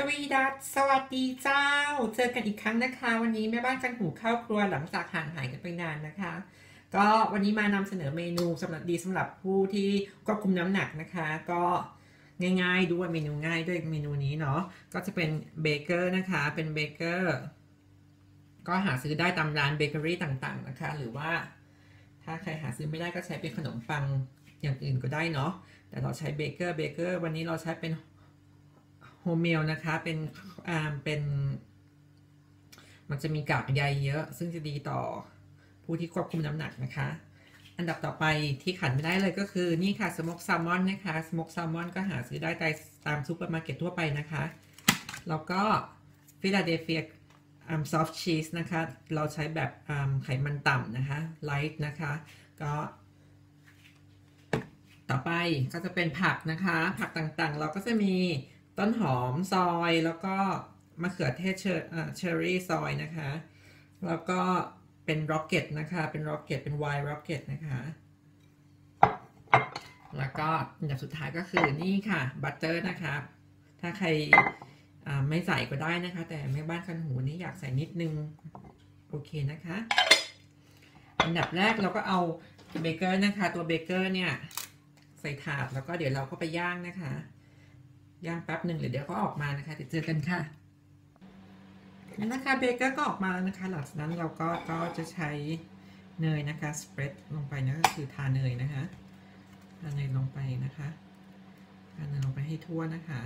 สวีดัสสวัสดีเจ้า เจอกันอีกครั้งนะคะ วันนี้แม่บ้านกันหูเข้าครัวหลังจากห่างหายกันไปนานนะคะ ก็วันนี้มานำเสนอเมนูสำหรับดีสำหรับผู้ที่ควบคุมน้ำหนักนะคะ ก็ง่ายๆด้วยเมนูง่ายด้วยเมนูนี้เนาะก็จะเป็นเบเกอร์นะคะ เป็นเบเกอร์ก็หาซื้อได้ตามร้านเบเกอรี่ต่างๆนะคะ หรือว่า ถ้าใครหาซื้อไม่ได้ก็ใช้เป็นขนมปังอย่างอื่นก็ได้เนาะแต่เราใช้เบเกอร์เบเกอร์วันนี้เราใช้เป็น เมลนะคะเป็นอ่าเป็น มันจะมีกากใยเยอะ ซึ่งจะดีต่อผู้ที่ควบคุมน้ำหนักนะคะ อันดับต่อไปที่ขัดไม่ได้เลยก็คือนี่ค่ะสโมกแซลมอนนะคะสโมกแซลมอนก็หาซื้อได้ตามซูเปอร์มาร์เก็ตทั่วไปนะคะ แล้วก็ฟิลาเดลเฟียอัมซอฟต์ชีสนะคะ เราใช้แบบไขมันต่ำนะคะไลท์นะคะ ก็ ต่อไปก็จะเป็นผักนะคะ ผักต่างๆ เราก็จะมี ต้นหอมซอยแล้วก็มะเขือเทศเชอร์รี่ซอยนะคะ แล้วก็เป็นร็อกเก็ตนะคะ เป็นร็อกเก็ตเป็นไวน์ร็อกเก็ตนะคะ แล้วก็อันดับสุดท้ายก็คือนี่ค่ะบัตเตอร์นะคะ ถ้าใครไม่ใส่ก็ได้นะคะ แต่แม่บ้านคันหูนี่อยากใส่นิดนึง โอเคนะคะอันดับแรกเราก็เอาเบเกอร์นะคะ ตัวเบเกอร์เนี่ย ใส่ถาดแล้วก็เดี๋ยวเราก็ไปย่างนะคะ ย่างแป๊บหนึ่งเดี๋ยวก็ออกมานะคะเดี๋ยวเจอกันค่ะนี่นะคะเบเกอร์ก็ออกมาแล้วนะคะ หลังจากนั้นเราก็ก็จะใช้เนยนะคะสเปรดลงไปนะก็คือทาเนยนะคะทาเนยลงไปนะคะทาเนยลงไปให้ทั่วนะคะ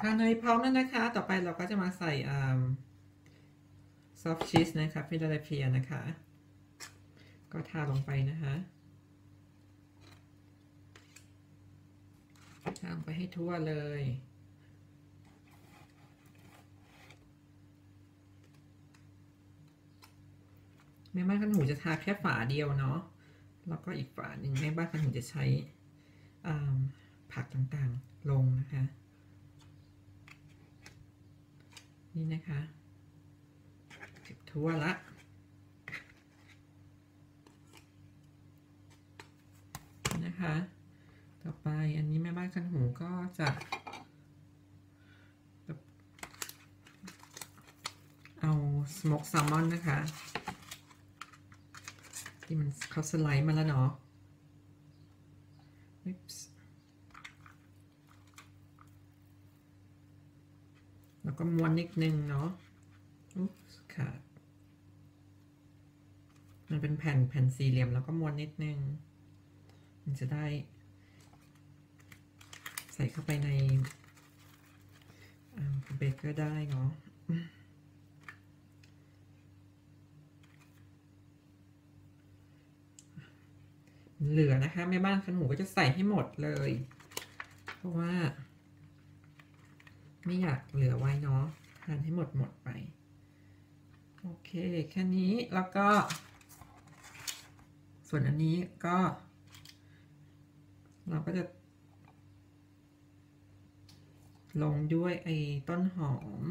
ทาเนยพร้อมแล้วนะคะ ต่อไปเราก็จะมาใส่ซอฟต์ชีสนะคะฟิลาเดลเฟียนะคะ ก็ทาลงไปนะคะทาลงไปให้ทั่วเลย แม่บ้านขนหูจะทาแค่ฝาเดียวเนาะแล้วก็อีกฝาหนึ่งแม่บ้านขนหูจะใช้ผักต่างๆลงนะคะ นี่นะคะเก็บทั่วละ นะคะ ต่อไปอันนี้แม่บ้านคันหูก็จะเอาสโมกแซลมอนนะคะ ที่มันเขาสไลด์มาแล้วเนาะแล้วก็ม้วนนิดนึงเนาะอุ๊บขาดมันเป็นแผ่นแผ่นสี่เหลี่ยมแล้วก็ม้วนนิดนึง มันจะได้ ใส่เข้าไปในเบเกอร์ได้เนาะเหลือนะคะแม่บ้านคันหมูก็จะใส่ให้หมดเลย เพราะว่า ไม่อยากเหลือไว้เนาะทานให้หมดหมดไป โอเค แค่นี้แล้วก็ ส่วนอันนี้ก็ เราก็จะลงด้วยไอ้ต้นหอม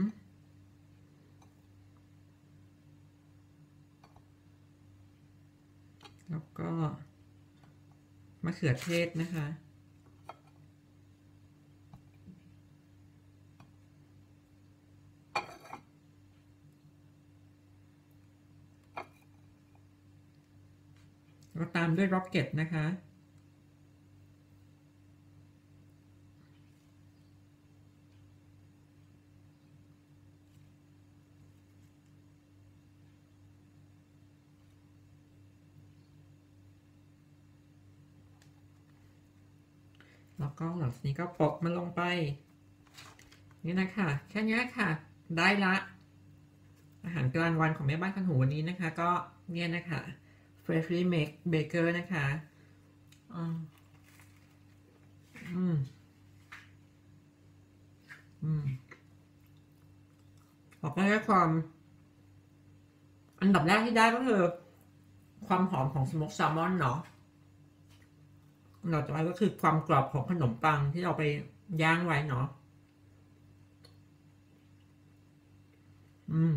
แล้วก็มะเขือเทศนะคะก็ตามด้วยร็อกเก็ตนะคะ แล้วก็หลังจากนี้ก็ปกมันลงไป นี่นะคะแค่นี้ค่ะ ได้ละ อาหารกลางวันของแม่บ้านคันหูวันนี้นะคะ ก็เนี่ยนะคะ freshly make baker นะคะอืมอืมอืมบอกได้ความ อันดับแรกที่ได้ก็คือ ความหอมของสโมกแซลมอนเนาะ เราจะไปก็คือความกรอบของขนมปังที่เราไปย่างไว้เนาะ อืม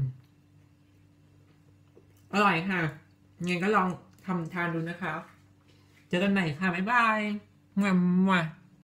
อร่อยค่ะยังก็ลองทำทานดูนะคะ เจอกันใหม่ค่ะ บ๊ายบายมวม